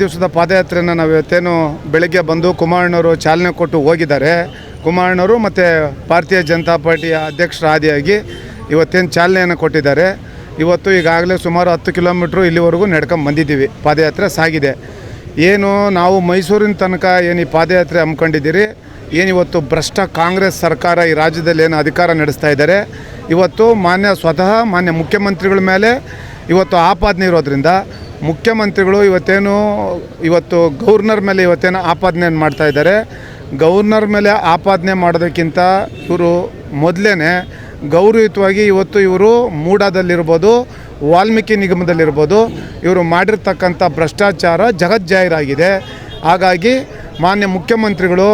ದಿವಸದ ಪಾದಯಾತ್ರೆಯನ್ನು ನಾವು ಇವತ್ತೇನು ಬೆಳಗ್ಗೆ ಬಂದು ಕುಮಾರಣ್ಣವರು ಚಾಲನೆ ಕೊಟ್ಟು ಹೋಗಿದ್ದಾರೆ. ಕುಮಾರಣ್ಣವರು ಮತ್ತು ಭಾರತೀಯ ಜನತಾ ಪಾರ್ಟಿಯ ಅಧ್ಯಕ್ಷರ ಆದಿಯಾಗಿ ಇವತ್ತೇನು ಚಾಲನೆಯನ್ನು ಕೊಟ್ಟಿದ್ದಾರೆ. ಇವತ್ತು ಈಗಾಗಲೇ ಸುಮಾರು ಹತ್ತು ಕಿಲೋಮೀಟ್ರು ಇಲ್ಲಿವರೆಗೂ ನಡ್ಕೊಂಡು ಬಂದಿದ್ದೀವಿ. ಪಾದಯಾತ್ರೆ ಸಾಗಿದೆ. ಏನು ನಾವು ಮೈಸೂರಿನ ತನಕ ಏನು ಈ ಪಾದಯಾತ್ರೆ ಹಮ್ಮಿಕೊಂಡಿದ್ದೀರಿ? ಇವತ್ತು ಭ್ರಷ್ಟ ಕಾಂಗ್ರೆಸ್ ಸರ್ಕಾರ ಈ ರಾಜ್ಯದಲ್ಲಿ ಏನು ಅಧಿಕಾರ ನಡೆಸ್ತಾ ಇದ್ದಾರೆ? ಇವತ್ತು ಮಾನ್ಯ ಸ್ವತಃ ಮಾನ್ಯ ಮುಖ್ಯಮಂತ್ರಿಗಳ ಮೇಲೆ ಇವತ್ತು ಆಪಾದನೆ ಇರೋದ್ರಿಂದ ಮುಖ್ಯಮಂತ್ರಿಗಳು ಇವತ್ತೇನು ಇವತ್ತು ಗೌರ್ನರ್ ಮೇಲೆ ಇವತ್ತೇನು ಆಪಾದನೆಯನ್ನು ಮಾಡ್ತಾ ಇದ್ದಾರೆ. ಗೌರ್ನರ್ ಮೇಲೆ ಆಪಾದನೆ ಮಾಡೋದಕ್ಕಿಂತ ಇವರು ಮೊದಲೇ ಗೌರವಯುತವಾಗಿ ಇವತ್ತು ಇವರು ಮೂಡಾದಲ್ಲಿರ್ಬೋದು, ವಾಲ್ಮೀಕಿ ನಿಗಮದಲ್ಲಿರ್ಬೋದು, ಇವರು ಮಾಡಿರ್ತಕ್ಕಂಥ ಭ್ರಷ್ಟಾಚಾರ ಜಗಜ್ಜಾಹೀರಾಗಿದೆ. ಹಾಗಾಗಿ ಮಾನ್ಯ ಮುಖ್ಯಮಂತ್ರಿಗಳು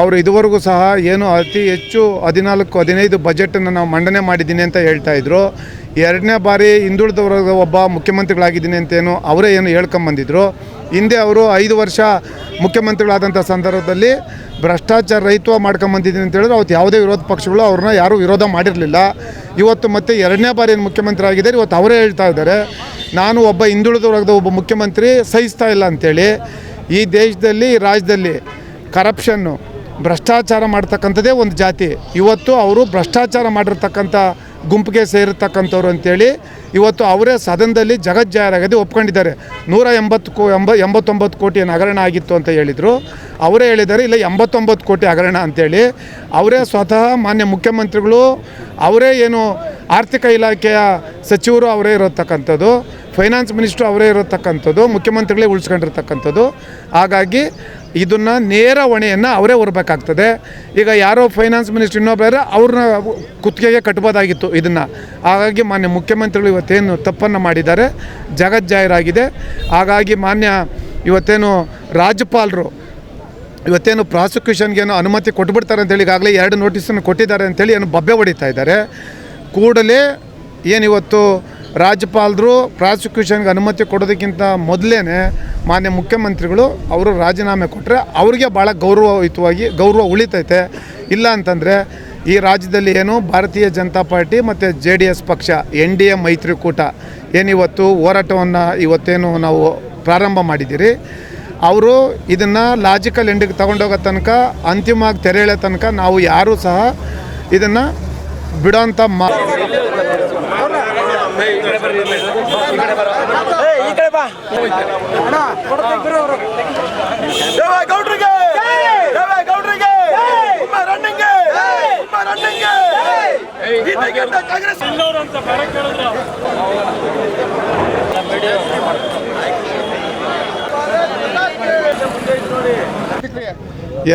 ಅವರು ಇದುವರೆಗೂ ಸಹ ಏನು ಅತಿ ಹೆಚ್ಚು ಹದಿನಾಲ್ಕು, ಹದಿನೈದು ಬಜೆಟನ್ನು ನಾವು ಮಂಡನೆ ಮಾಡಿದ್ದೀನಿ ಅಂತ ಹೇಳ್ತಾ ಇದ್ರು. ಎರಡನೇ ಬಾರಿ ಹಿಂದುಳಿದ ಒಬ್ಬ ಮುಖ್ಯಮಂತ್ರಿಗಳಾಗಿದ್ದೀನಿ ಅಂತೇನು ಅವರೇ ಏನು ಹೇಳ್ಕೊಂಬಂದಿದ್ರು. ಹಿಂದೆ ಅವರು ಐದು ವರ್ಷ ಮುಖ್ಯಮಂತ್ರಿಗಳಾದಂಥ ಸಂದರ್ಭದಲ್ಲಿ ಭ್ರಷ್ಟಾಚಾರ ರಹಿತ ಮಾಡ್ಕೊಂಬಂದಿದ್ದೀನಿ ಅಂತ ಹೇಳಿದ್ರೆ ಅವತ್ತು ಯಾವುದೇ ವಿರೋಧ ಪಕ್ಷಗಳು ಅವ್ರನ್ನ ಯಾರೂ ವಿರೋಧ ಮಾಡಿರಲಿಲ್ಲ. ಇವತ್ತು ಮತ್ತೆ ಎರಡನೇ ಬಾರಿ ಏನು ಮುಖ್ಯಮಂತ್ರಿ ಆಗಿದ್ದಾರೆ ಇವತ್ತು ಅವರೇ ಹೇಳ್ತಾ ಇದ್ದಾರೆ. ನಾನು ಒಬ್ಬ ಹಿಂದುಳಿದ ವರ್ಗದ ಒಬ್ಬ ಮುಖ್ಯಮಂತ್ರಿ ಸಹಿಸ್ತಾ ಇಲ್ಲ ಅಂತೇಳಿ ಈ ದೇಶದಲ್ಲಿ, ರಾಜ್ಯದಲ್ಲಿ ಕರಪ್ಷನ್ನು ಭ್ರಷ್ಟಾಚಾರ ಮಾಡ್ತಕ್ಕಂಥದ್ದೇ ಒಂದು ಜಾತಿ. ಇವತ್ತು ಅವರು ಭ್ರಷ್ಟಾಚಾರ ಮಾಡಿರ್ತಕ್ಕಂಥ ಗುಂಪಿಗೆ ಸೇರಿರ್ತಕ್ಕಂಥವ್ರು ಅಂತೇಳಿ ಇವತ್ತು ಅವರೇ ಸದನದಲ್ಲಿ ಜಗಜ್ಜಾಹೀರಾಗದೆ ಒಪ್ಕೊಂಡಿದ್ದಾರೆ. ನೂರ ಎಂಬತ್ತು ಕೋ ಎಂಬ ಎಂಬತ್ತೊಂಬತ್ತು ಕೋಟಿ ಹಗರಣ ಆಗಿತ್ತು ಅಂತ ಹೇಳಿದರು. ಅವರೇ ಹೇಳಿದ್ದಾರೆ, ಇಲ್ಲ ಎಂಬತ್ತೊಂಬತ್ತು ಕೋಟಿ ಹಗರಣ ಅಂತೇಳಿ. ಅವರೇ ಸ್ವತಃ ಮಾನ್ಯ ಮುಖ್ಯಮಂತ್ರಿಗಳು, ಅವರೇ ಏನು ಆರ್ಥಿಕ ಇಲಾಖೆಯ ಸಚಿವರು ಅವರೇ ಇರತಕ್ಕಂಥದ್ದು. ಫೈನಾನ್ಸ್ ಮಿನಿಸ್ಟ್ರು ಅವರೇ ಇರತಕ್ಕಂಥದ್ದು, ಮುಖ್ಯಮಂತ್ರಿಗಳೇ ಉಳಿಸ್ಕೊಂಡಿರ್ತಕ್ಕಂಥದ್ದು. ಹಾಗಾಗಿ ಇದನ್ನು ನೇರ ಹೊಣೆಯನ್ನು ಅವರೇ ಹೊರಬೇಕಾಗ್ತದೆ. ಈಗ ಯಾರೋ ಫೈನಾನ್ಸ್ ಮಿನಿಸ್ಟ್ರ್ ಇನ್ನೊಬ್ಬರ ಅವ್ರನ್ನ ಕುತ್ತಿಗೆಗೆ ಕಟ್ಬೋದಾಗಿತ್ತು ಇದನ್ನು. ಹಾಗಾಗಿ ಮಾನ್ಯ ಮುಖ್ಯಮಂತ್ರಿಗಳು ಇವತ್ತೇನು ತಪ್ಪನ್ನು ಮಾಡಿದ್ದಾರೆ. ಜಗಜ್ಜಾಹೀರಾಗಿದೆ ಹಾಗಾಗಿ ಮಾನ್ಯ ಇವತ್ತೇನು ರಾಜ್ಯಪಾಲರು ಇವತ್ತೇನು ಪ್ರಾಸಿಕ್ಯೂಷನ್ಗೇನು ಅನುಮತಿ ಕೊಟ್ಬಿಡ್ತಾರೆ ಅಂತೇಳಿ ಈಗಾಗಲೇ ಎರಡು ನೋಟಿಸನ್ನು ಕೊಟ್ಟಿದ್ದಾರೆ ಅಂತೇಳಿ ಏನು ಬಬ್ಬೆ ಹೊಡಿತಾ ಇದ್ದಾರೆ. ಕೂಡಲೇ ಏನಿವತ್ತು ರಾಜ್ಯಪಾಲರು ಪ್ರಾಸಿಕ್ಯೂಷನ್ಗೆ ಅನುಮತಿ ಕೊಡೋದಕ್ಕಿಂತ ಮೊದಲೇ ಮಾನ್ಯ ಮುಖ್ಯಮಂತ್ರಿಗಳು ಅವರು ರಾಜೀನಾಮೆ ಕೊಟ್ಟರೆ ಅವ್ರಿಗೆ ಭಾಳ ಗೌರವಯುತವಾಗಿ ಗೌರವ ಉಳಿತೈತೆ. ಇಲ್ಲ ಅಂತಂದರೆ ಈ ರಾಜ್ಯದಲ್ಲಿ ಏನು ಭಾರತೀಯ ಜನತಾ ಪಾರ್ಟಿ ಮತ್ತು ಜೆ ಡಿ ಎಸ್ ಪಕ್ಷ, ಎನ್ ಡಿ ಎ ಮೈತ್ರಿಕೂಟ ಏನಿವತ್ತು ಹೋರಾಟವನ್ನು ಇವತ್ತೇನು ನಾವು ಪ್ರಾರಂಭ ಮಾಡಿದ್ದೀರಿ. ಅವರು ಇದನ್ನು ಲಾಜಿಕಲ್ ಎಂಡಿಗೆ ತಗೊಂಡೋಗೋ ತನಕ, ಅಂತಿಮವಾಗಿ ತೆರೆ ತನಕ ನಾವು ಯಾರೂ ಸಹ ಇದನ್ನು ಬಿಡೋಂಥ ಮಾ ಕಾಂಗ್ರೆಸ್.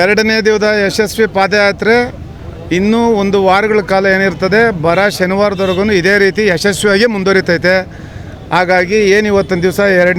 ಎರಡನೇ ದಿವಸ ಯಶಸ್ವಿ ಪಾದಯಾತ್ರೆ ಇನ್ನೂ ಒಂದು ವಾರಗಳ ಕಾಲ ಏನಿರ್ತದೆ, ಬರ ಶನಿವಾರದವರೆಗೂ ಇದೇ ರೀತಿ ಯಶಸ್ವಿಯಾಗಿ ಮುಂದುವರಿತೈತೆ. ಹಾಗಾಗಿ ಏನು ಇವತ್ತಿನ ದಿವಸ? ಎರಡನೇ